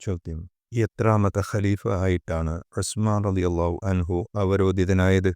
ചോദ്യം. എത്രാമത്തെ ഖലീഫ ആയിട്ടാണ് ഉസ്മാൻ അള്ളാഹു അൻഹു അവരോധിതനായത്?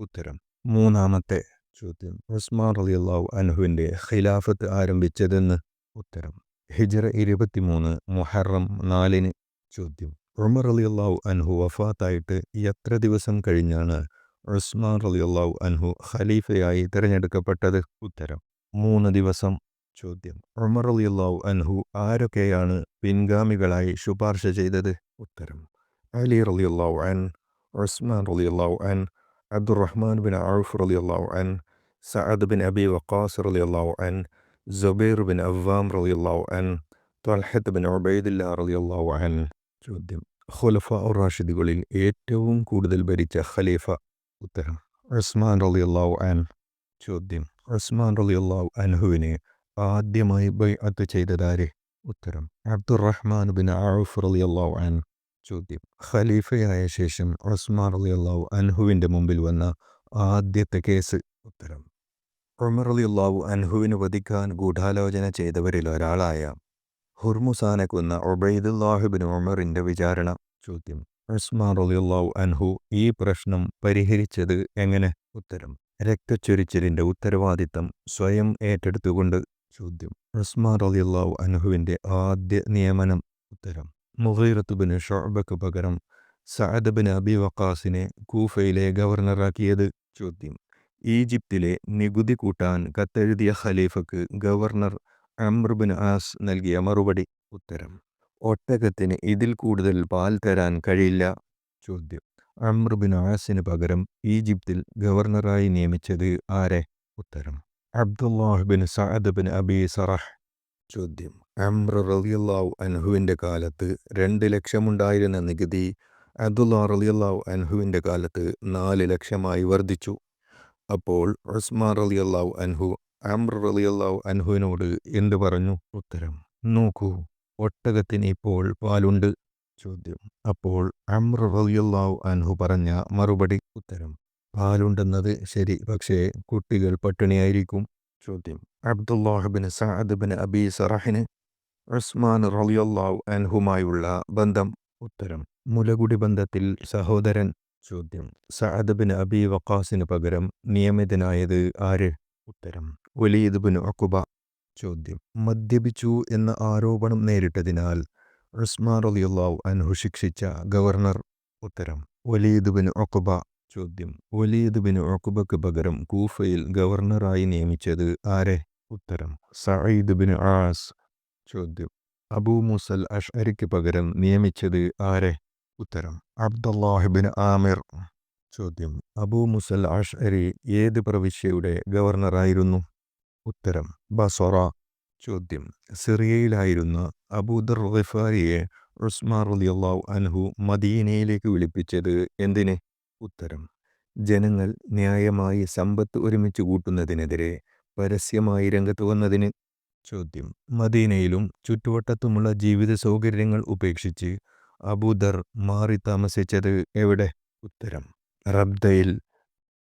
ഉത്തരം. മൂന്നാമത്തെ ചോദ്യം. ഉസ്മാൻ അള്ളാഹു അൻഹുവിന്റെ ഖിലാഫത്ത് ആരംഭിച്ചതെന്ന്? ഉത്തരം. ഹിജ്റ ഇരുപത്തിമൂന്ന് മുഹറം നാലിന് ചോദ്യം. ഉമർ അള്ളാഹു അൻഹു വഫാത്തായിട്ട് എത്ര ദിവസം കഴിഞ്ഞാണ് ഉസ്മാൻ അള്ളാഹു അൻഹു ഖലീഫയായി തിരഞ്ഞെടുക്കപ്പെട്ടത്? ഉത്തരം. മൂന്ന് ദിവസം ചോദ്യം. ഉമർ റളിയല്ലാഹു അൻഹു ആരൊക്കെയാണ് പിൻഗാമികളായി ശുപാർശ ചെയ്തത്? ഉത്തരം. അലി റളിയല്ലാഹു അൻ ഉസ്മാൻ റളിയല്ലാഹു അൻ അബ്ദുറഹ്മാൻ ബിൻ ഔഫ് റളിയല്ലാഹു അൻ സഅദ് ബിൻ അബി വഖാസ് റളിയല്ലാഹു അൻ ജുബൈർ ബിൻ അവ്വാം റളിയല്ലാഹു അൻ ത്വൽഹത്ത് ബിൻ ഉബൈദില്ല റളിയല്ലാഹു അൻ. ചോദ്യം. ഖുലഫ റാഷിദുകളിൽ ഏറ്റവും കൂടുതൽ ഭരിച്ച ഖലീഫ? ഉത്തരം. ഉസ്മാൻ റളിയല്ലാഹു അൻ. ചോദ്യം. ഉസ്മാൻ റളിയല്ലാഹു അൻഹുവിനെ ആദ്യമായി ബൈഅത്ത് ചെയ്തതാരെ ഉത്തരം. അബ്ദുറഹ്മാൻ ബിൻ ഔഫ് റളിയല്ലാഹു അൻ ചോദ്യം. ഖലീഫയായ ശേഷം ഉസ്മാൻ റളിയല്ലാഹു അൻഹുവിന്റെ മുമ്പിൽ വന്ന ആദ്യത്തെ കേസ്? ഉത്തരം. ഉമർ റളിയല്ലാഹു അൻഹുവിന് വധിക്കാൻ ഗൂഢാലോചന ചെയ്തവരിൽ ഒരാളായ ഹുർമുസാനെ കൊന്ന ഒബൈദുല്ലാഹുബിൻ ഉമറിന്റെ വിചാരണ? ചോദ്യം. ഉസ്മാൻ റളിയല്ലാഹു അൻഹു ഈ പ്രശ്നം പരിഹരിച്ചത് എങ്ങനെ? ഉത്തരം. രക്തച്ചൊരിച്ചിലിന്റെ ഉത്തരവാദിത്തം സ്വയം ഏറ്റെടുത്തുകൊണ്ട് ചോദ്യം. ഉസ്മാൻ റലിയല്ലാഹു അനഹുവിന്റെ ആദ്യ നിയമനം ഉത്തരം. മുഹീറത്തുബിന് ഷോബക്ക് പകരം സഅദ് ബിൻ അബി വക്കാസിനെ കൂഫയിലെ ഗവർണറാക്കിയത് ചോദ്യം. ഈജിപ്തിലെ നികുതി കൂട്ടാൻ കത്തെഴുതിയ ഖലീഫക്ക് ഗവർണർ അമ്രുബിൻ ബിൻ ആസ് നൽകിയ മറുപടി ഉത്തരം. ഒട്ടകത്തിന് ഇതിൽ കൂടുതൽ പാൽ തരാൻ കഴിയില്ല ചോദ്യം. അമ്രുബിൻ ബിൻ ആസിന് പകരം ഈജിപ്തിൽ ഗവർണറായി നിയമിച്ചത് ആരെ? ഉത്തരം. Abdullah bin Saad bin Abi Sarah. ചോദ്യം. അമ്ര റളിയല്ലാഹു അൻഹുവിന്റെ കാലത്ത് രണ്ട് ലക്ഷമുണ്ടായിരുന്ന നികുതി അബ്ദുല്ലാ റളിയല്ലാഹു അൻഹുവിന്റെ കാലത്ത് നാല് ലക്ഷമായി വർദ്ധിച്ചു. അപ്പോൾ ഉസ്മാൻ റളിയല്ലാഹു അൻഹു അമ്ര റളിയല്ലാഹു അൻഹുവിനോട് എന്ത് പറഞ്ഞു? ഉത്തരം നോക്കൂ ഒട്ടകത്തിന് ഇപ്പോൾ പാലുണ്ട്. ചോദ്യം. അപ്പോൾ അമ്ര റളിയല്ലാഹു അൻഹു പറഞ്ഞ മറുപടി ഉത്തരം പാലുണ്ടെന്നത് ശരി പക്ഷേ കുട്ടികൾ പട്ടിണിയായിരിക്കും. ചോദ്യം. Abdullah bin Saad bin Abi സറഹിന് Usman റളിയല്ലാഹു അൻഹുമായുള്ള ബന്ധം. ഉത്തരം. മുലകുടി ബന്ധത്തിൽ സഹോദരൻ. ചോദ്യം. സഅദ് ബിൻ അബി വക്കാസിന് പകരം നിയമിതനായത് ആര്? ഉത്തരം. വലീദ് ബിൻ അക്കുബ ചോദ്യം. മദ്യപിച്ചു എന്ന ആരോപണം നേരിട്ടതിനാൽ ഉസ്മാൻ റളിയല്ലാഹു അൻഹു ശിക്ഷിച്ച ഗവർണർ. ഉത്തരം. വലീദ് ബിൻ ഒക്കുബ ചോദ്യം. വലീദ് ബിൻ ഒക്കുബക്ക് പകരം കൂഫയിൽ ഗവർണറായി നിയമിച്ചത് ആരെ? ഉത്തരം സഈദ് ബിൻ ആസ്. ചോദ്യം അബൂ മുസൽ അഷ്അരിക്ക് പകരം നിയമിച്ചത് ആരെ? ഉത്തരം അബ്ദുല്ലാഹിബിൻ ആമിർ. ചോദ്യം അബൂ മുസൽ അഷ്അരി ഏത് പ്രവിശ്യയുടെ ഗവർണറായിരുന്നു? ഉത്തരം ബസറ. ചോദ്യം സിറിയയിലായിരുന്ന അബൂദർ റിഫാരിയെ ഉസ്മാൻ റളിയല്ലാഹു അൻഹു മദീനയിലേക്ക് വിളിപ്പിച്ചത് എന്തിന്? ഉത്തരം. ജനങ്ങൾ ന്യായമായി സമ്പത്ത് ഒരുമിച്ച് കൂട്ടുന്നതിനെതിരെ പരസ്യമായി രംഗത്ത് വന്നതിന് ചോദ്യം. മദീനയിലും ചുറ്റുവട്ടത്തുമുള്ള ജീവിത സൗകര്യങ്ങൾ ഉപേക്ഷിച്ച് അബൂദർ മാറി താമസിച്ചത് എവിടെ? ഉത്തരം. റബ്ദയിൽ